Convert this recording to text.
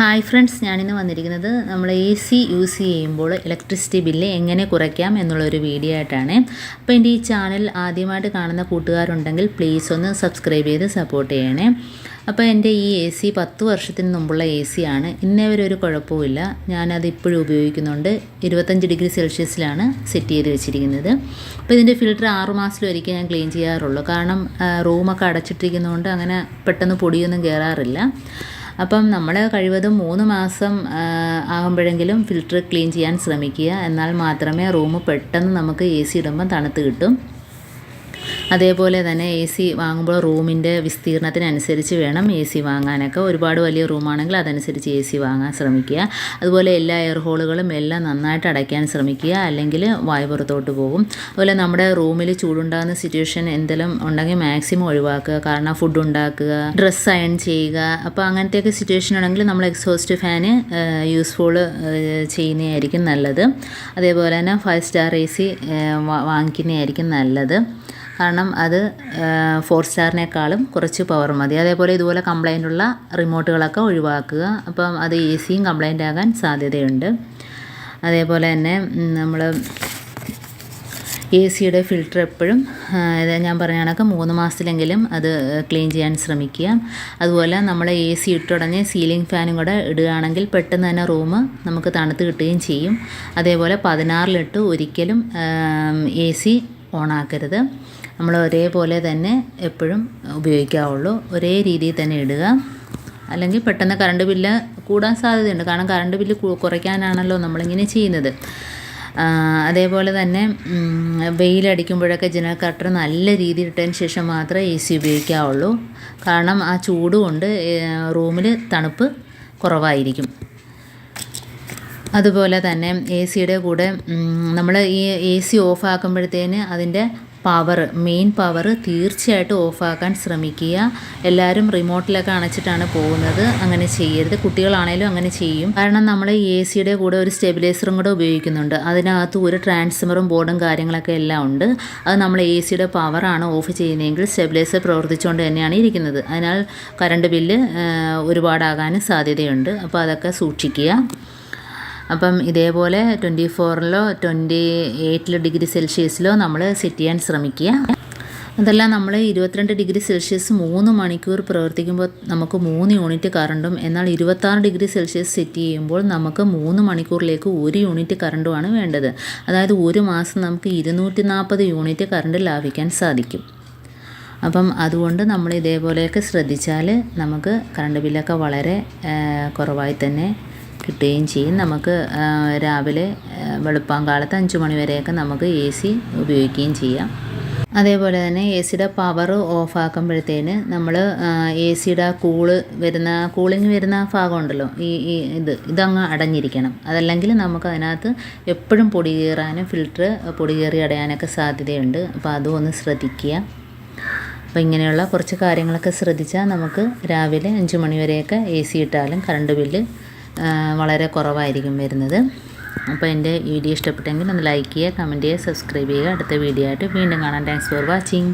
Hi friends ഞാനിന്ന് വന്നിരിക്കുന്നത് നമ്മൾ എ സി യൂസ് ചെയ്യുമ്പോൾ ഇലക്ട്രിസിറ്റി ബില്ല് എങ്ങനെ കുറയ്ക്കാം എന്നുള്ളൊരു വീഡിയോ ആയിട്ടാണ്. അപ്പോൾ എന്റെ ഈ ചാനൽ ആദ്യമായിട്ട് കാണുന്ന കൂട്ടുകാരുണ്ടെങ്കിൽ പ്ലീസ് ഒന്ന് സബ്സ്ക്രൈബ് ചെയ്ത് സപ്പോർട്ട് ചെയ്യണേ. അപ്പോൾ എന്റെ ഈ എ സി പത്ത് വർഷത്തിന് മുമ്പുള്ള എ സി ആണ്. ഇന്നേ വരെ ഒരു കുഴപ്പമില്ല ഞാനത് ഇപ്പോഴും ഉപയോഗിക്കുന്നുണ്ട്. ഇരുപത്തഞ്ച് ഡിഗ്രി സെൽഷ്യസിലാണ് സെറ്റ് ചെയ്ത് വെച്ചിരിക്കുന്നത്. അപ്പോൾ ഇതിന്റെ ഫിൽറ്റർ ആറ് മാസത്തിലൊരിക്കൽ ഞാൻ ക്ലീൻ ചെയ്യാറുള്ളൂ. കാരണം റൂമൊക്കെ അടച്ചിട്ടിരിക്കുന്നതുകൊണ്ട് അങ്ങനെ പെട്ടെന്ന് പൊടിയൊന്നും കയറാറില്ല അപ്പം നമ്മൾ കഴിവതും മൂന്ന് മാസം ആകുമ്പോഴെങ്കിലും ഫിൽറ്റർ ക്ലീൻ ചെയ്യാൻ ശ്രമിക്കുക. എന്നാൽ മാത്രമേ റൂം പെട്ടെന്ന് നമുക്ക് എ സി ഇടുമ്പം തണുത്ത് കിട്ടും. അതേപോലെ തന്നെ എ സി വാങ്ങുമ്പോൾ റൂമിന്റെ വിസ്തീർണത്തിനനുസരിച്ച് വേണം എ സി വാങ്ങാനൊക്കെ. ഒരുപാട് വലിയ റൂമാണെങ്കിൽ അതനുസരിച്ച് എ സി വാങ്ങാൻ ശ്രമിക്കുക. അതുപോലെ എല്ലാ എയർ ഹോളുകളും എല്ലാം നന്നായിട്ട് അടയ്ക്കാൻ ശ്രമിക്കുക. അല്ലെങ്കിൽ വായു പുറത്തോട്ട് പോകും. അതുപോലെ നമ്മുടെ റൂമിൽ ചൂടുണ്ടാകുന്ന സിറ്റുവേഷൻ എന്തെങ്കിലും ഉണ്ടെങ്കിൽ മാക്സിമം ഒഴിവാക്കുക. കാരണം ഫുഡ് ഉണ്ടാക്കുക ഡ്രസ്സ് അയൺ ചെയ്യുക. അപ്പോൾ അങ്ങനത്തെയൊക്കെ സിറ്റുവേഷൻ ഉണ്ടെങ്കിൽ നമ്മൾ എക്സോസ്റ്റ് ഫാന് യൂസ്ഫുൾ ചെയ്യുന്നതായിരിക്കും നല്ലത്. അതേപോലെ തന്നെ ഫൈവ് സ്റ്റാർ എ സി വാങ്ങിക്കുന്നതായിരിക്കും നല്ലത്. കാരണം അത് ഫോർ സ്റ്റാറിനേക്കാളും കുറച്ച് പവർ മതി. അതേപോലെ ഇതുപോലെ കംപ്ലൈന്റ് ഉള്ള റിമോട്ടുകളൊക്കെ ഒഴിവാക്കുക. അപ്പം അത് ഈസിയും സിയും കംപ്ലൈന്റ് ആകാൻ സാധ്യതയുണ്ട്. അതേപോലെ തന്നെ നമ്മൾ എ സിയുടെ ഫിൽറ്റർ എപ്പോഴും ഞാൻ പറഞ്ഞ കണക്ക് മൂന്ന് മാസത്തിലെങ്കിലും അത് ക്ലീൻ ചെയ്യാൻ ശ്രമിക്കുക. അതുപോലെ നമ്മൾ എ സി ഇട്ടുടഞ്ഞ് സീലിംഗ് ഫാനും കൂടെ ഇടുകയാണെങ്കിൽ പെട്ടെന്ന് തന്നെ റൂം നമുക്ക് തണുത്ത് കിട്ടുകയും ചെയ്യും. അതേപോലെ പതിനാറിലിട്ട് ഒരിക്കലും എ സി ഓണാക്കരുത്. നമ്മൾ ഒരേപോലെ തന്നെ എപ്പോഴും ഉപയോഗിക്കാവുള്ളൂ. ഒരേ രീതിയിൽ തന്നെ ഇടുക. അല്ലെങ്കിൽ പെട്ടെന്ന് കറണ്ട് ബില്ല് കൂടാൻ സാധ്യതയുണ്ട്. കാരണം കറണ്ട് ബില്ല് കുറയ്ക്കാനാണല്ലോ നമ്മളിങ്ങനെ ചെയ്യുന്നത്. അതേപോലെ തന്നെ വെയിലടിക്കുമ്പോഴൊക്കെ ജനൽ കട്ടർ നല്ല രീതിയിൽ ഇട്ടതിന് ശേഷം മാത്രമേ എ സി ഉപയോഗിക്കാവുള്ളൂ. കാരണം ആ ചൂട് കൊണ്ട് റൂമിൽ തണുപ്പ് കുറവായിരിക്കും. അതുപോലെ തന്നെ എ സിയുടെ കൂടെ നമ്മൾ ഈ എ സി ഓഫാക്കുമ്പോഴത്തേന് അതിന്റെ പവർ മെയിൻ പവർ തീർച്ചയായിട്ടും ഓഫാക്കാൻ ശ്രമിക്കുക. എല്ലാവരും റിമോട്ടിലൊക്കെ അണച്ചിട്ടാണ് പോകുന്നത്. അങ്ങനെ ചെയ്യരുത്. കുട്ടികളാണേലും അങ്ങനെ ചെയ്യും. കാരണം നമ്മൾ എ സിയുടെ കൂടെ ഒരു സ്റ്റെബിലൈസറും കൂടെ ഉപയോഗിക്കുന്നുണ്ട്. അതിനകത്ത് ഒരു ട്രാൻസ്ഫറും ബോർഡും കാര്യങ്ങളൊക്കെ എല്ലാം ഉണ്ട്. അത് നമ്മൾ എ സിയുടെ പവറാണ് ഓഫ് ചെയ്യുന്നതെങ്കിൽ സ്റ്റെബിലൈസർ പ്രവർത്തിച്ചുകൊണ്ട് തന്നെയാണ് ഇരിക്കുന്നത്. അതിനാൽ കറണ്ട് ബില്ല് ഒരുപാടാകാനും സാധ്യതയുണ്ട്. അപ്പോൾ അതൊക്കെ സൂക്ഷിക്കുക. അപ്പം ഇതേപോലെ ട്വന്റി ഫോറിലോ ട്വന്റി എയ്റ്റിലോ ഡിഗ്രി സെൽഷ്യസിലോ നമ്മൾ സെറ്റ് ചെയ്യാൻ ശ്രമിക്കുക. അതല്ല നമ്മൾ ഇരുപത്തിരണ്ട് ഡിഗ്രി സെൽഷ്യസ് മൂന്ന് മണിക്കൂർ പ്രവർത്തിക്കുമ്പോൾ നമുക്ക് മൂന്ന് യൂണിറ്റ് കറണ്ടും എന്നാൽ ഇരുപത്താറ് ഡിഗ്രി സെൽഷ്യസ് സെറ്റ് ചെയ്യുമ്പോൾ നമുക്ക് മൂന്ന് മണിക്കൂറിലേക്ക് ഒരു യൂണിറ്റ് കറണ്ടുമാണ് വേണ്ടത്. അതായത് ഒരു മാസം നമുക്ക് ഇരുന്നൂറ്റി നാൽപ്പത് യൂണിറ്റ് കറണ്ട് ലാഭിക്കാൻ സാധിക്കും. അപ്പം അതുകൊണ്ട് നമ്മൾ ഇതേപോലെയൊക്കെ ശ്രദ്ധിച്ചാൽ നമുക്ക് കറണ്ട് ബില്ലൊക്കെ വളരെ കുറവായി തന്നെ കിട്ടുകയും ചെയ്യും. നമുക്ക് രാവിലെ വെളുപ്പാൻ വെളുപ്പാങ്കാലത്ത് അഞ്ച് മണി വരെയൊക്കെ നമുക്ക് എ സി ഉപയോഗിക്കുകയും ചെയ്യാം. അതേപോലെ തന്നെ എ സിയുടെ പവർ ഓഫ് ആക്കുമ്പോഴത്തേന് നമ്മൾ എ സിയുടെ കൂൾ വരുന്ന കൂളിംഗ് വരുന്ന ഭാഗമുണ്ടല്ലോ ഈ ഈ ഇത് ഇതങ്ങ് അടഞ്ഞിരിക്കണം. അതല്ലെങ്കിൽ നമുക്ക് അതിനകത്ത് എപ്പോഴും പൊടി കയറാനും ഫിൽറ്റർ പൊടി കയറി അടയാനൊക്കെ സാധ്യതയുണ്ട്. അപ്പോൾ അതും ഒന്ന് ശ്രദ്ധിക്കുക. അപ്പോൾ ഇങ്ങനെയുള്ള കുറച്ച് കാര്യങ്ങളൊക്കെ ശ്രദ്ധിച്ചാൽ നമുക്ക് രാവിലെ അഞ്ച് മണി വരെയൊക്കെ എ സി ഇട്ടാലും കറണ്ട് ബില്ല് വളരെ കുറവായിരിക്കും വരുന്നത്. അപ്പോൾ എന്റെ വീഡിയോ ഇഷ്ടപ്പെട്ടെങ്കിൽ ഒന്ന് ലൈക്ക് ചെയ്യുക കമന്റ് ചെയ്യുക സബ്സ്ക്രൈബ് ചെയ്യുക. അടുത്ത വീഡിയോ ആയിട്ട് വീണ്ടും കാണാം. Thanks for watching